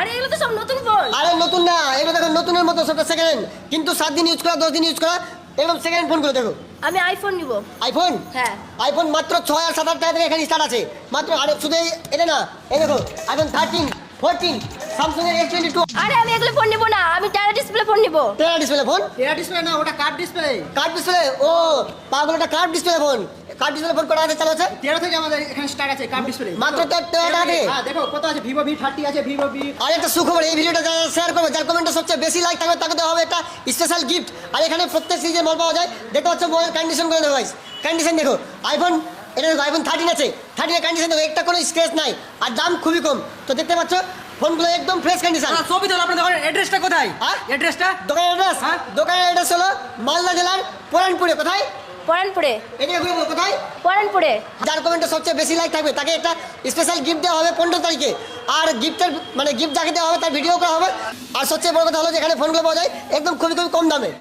আরে এগুলো তো সব নতুন ফোন আরে নতুন না এগুলো দেখো নতুনের মতো সবটা সেকেন্ড কিন্তু সাত দিন ইউজ করা দশ দিন ইউজ করা এরকম সেকেন্ড ফোনগুলো দেখো। আমি আইফোন নিব। আইফোন হ্যাঁ। আইফোন মাত্র ছয় আর সাত হাজার টাকা থেকে এখানে স্টার্ট আছে। মাত্র আরে শুধু এটা না এই দেখো আইফোন থার্টিন ফোরটিন স্যামসাং এর এস টোয়েন্টি টু আরে আমি এগুলো ফোন নিব না আমি টায়ার ডিসপ্লে ফোন নিব। টেরা ডিসপ্লে ফোন টেরা ডিসপ্লে না ওটা কার্ড ডিসপ্লে কার্ড ডিসপ্লে ও পাগল এটা card display phone card display phone কটা আছে চালু আছে? তেরো থেকে আমাদের এখানে স্টার্ট আছে কার্ড ডিসপ্লে মাত্র তো তেরো টাকা। দিয়ে? হ্যাঁ দেখো কত আছে? ভিভো ভি থার্টি আছে ভিভো ভি আর একটা সুখবর এই ভিডিওটা যারা শেয়ার করবে যার কমেন্টটা সবচেয়ে বেশি লাইক থাকবে তাকে দেওয়া হবে একটা স্পেশাল গিফট আর এখানে প্রত্যেক সিরিজের মাল পাওয়া যায়। দেখতে পাচ্ছ মোবাইল কন্ডিশন করে দেবো গাইস কন্ডিশন দেখো আইফোন এটা দেখো আইফোন থার্টিন আছে। থার্টিনের কন্ডিশন দেখো একটা কোনো স্ক্রেচ নাই আর দাম খুবই কম। তো দেখতে পাচ্ছ ফোনগুলো একদম ফ্রেশ কন্ডিশন ছবি তোলো আপনার দোকানের অ্যাড্রেসটা কোথায়? হ্যাঁ? অ্যাড্রেসটা দোকানের অ্যাড্রেস হ্যাঁ? দোকানের অ্যাড্রেস হলো মালদা জেলার পুরানপুরে। কোথায়? পরানপুরে। এটা কোথায়? পরানপুরে। যার কমেন্টে সবচেয়ে বেশি লাইক থাকবে তাকে একটা স্পেশাল গিফট দেওয়া হবে পনেরো তারিখে। আর গিফটের মানে গিফট যাকে দেওয়া হবে তার ভিডিও করা হবে। আর সবচেয়ে বড় কথা হলো যেখানে ফোনগুলো পাওয়া যায় একদম খুবই খুবই কম দামে।